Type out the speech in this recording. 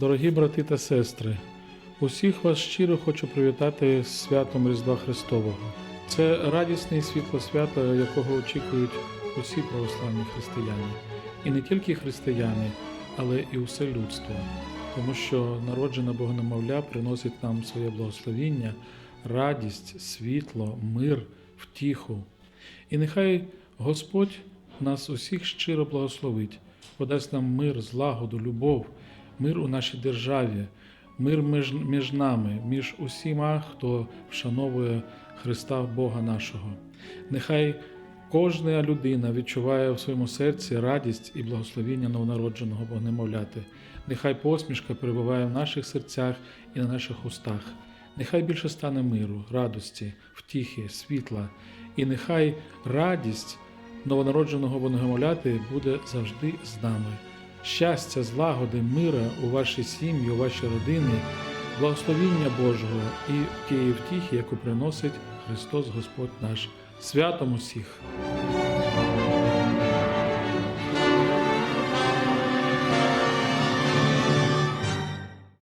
Дорогі брати та сестри, усіх вас щиро хочу привітати з святом Різдва Христового. Це радісне і світло свято, якого очікують усі православні християни. І не тільки християни, але і усе людство. Тому що народжена Богонемовля приносить нам своє благословіння, радість, світло, мир, втіху. І нехай Господь нас усіх щиро благословить, подасть нам мир, злагоду, любов, мир у нашій державі, мир між, між нами, між усіма, хто вшановує Христа Бога нашого. Нехай кожна людина відчуває в своєму серці радість і благословіння новонародженого Богонемовляти. Нехай посмішка перебуває в наших серцях і на наших устах. Нехай більше стане миру, радості, втіхи, світла, і нехай радість новонародженого Богомоляти буде завжди з нами. Щастя, злагоди, мира у вашій сім'ї, у вашій родині, благословіння Божого і тієї втіхи, яку приносить Христос Господь наш. Святом усіх!